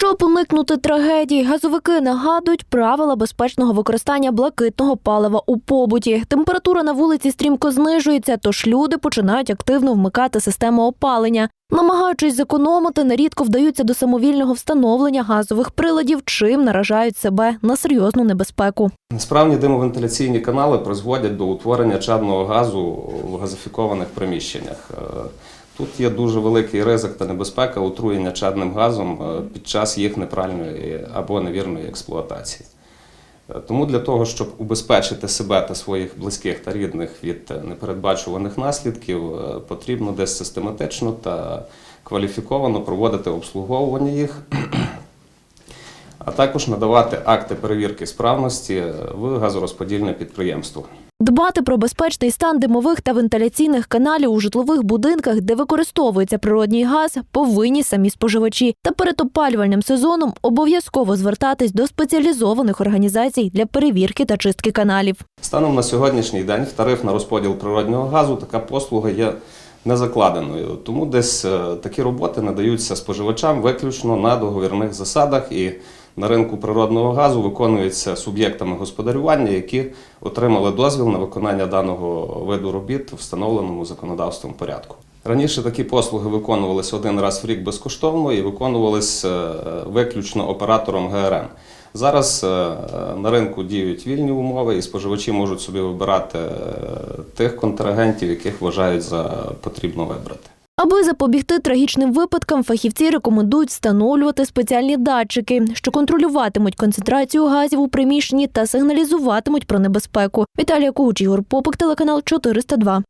Щоб уникнути трагедій, газовики нагадують правила безпечного використання блакитного палива у побуті. Температура на вулиці стрімко знижується, тож люди починають активно вмикати систему опалення. Намагаючись зекономити, нерідко вдаються до самовільного встановлення газових приладів, чим наражають себе на серйозну небезпеку. Несправні димовентиляційні канали призводять до утворення чадного газу в газифікованих приміщеннях. Тут є дуже великий ризик та небезпека отруєння чадним газом е, під час їх неправильної або невірної експлуатації. Е, Тому для того, щоб убезпечити себе та своїх близьких та рідних від непередбачуваних наслідків, е, потрібно десь систематично та кваліфіковано проводити обслуговування їх а також надавати акти перевірки справності в газорозподільне підприємство. Дбати про безпечний стан димових та вентиляційних каналів у житлових будинках, де використовується природній газ, повинні самі споживачі. Та перед опалювальним сезоном обов'язково звертатись до спеціалізованих організацій для перевірки та чистки каналів. Станом на сьогоднішній день в тариф на розподіл природнього газу така послуга є не закладеною. Тому десь е, такі роботи надаються споживачам виключно на договірних засадах і на ринку природного газу виконуються суб'єктами господарювання, які отримали дозвіл на виконання даного виду робіт встановленому законодавством порядку. Раніше такі послуги виконувалися один раз в рік безкоштовно і виконувалися е, виключно оператором ГРМ. Зараз е, на ринку діють вільні умови, і споживачі можуть собі вибирати е, тих контрагентів, яких вважають за потрібно вибрати. Аби запобігти трагічним випадкам, фахівці рекомендують встановлювати спеціальні датчики, що контролюватимуть концентрацію газів у приміщенні та сигналізуватимуть про небезпеку. Віталія Кугуч, Ігор Попик, телеканал 402.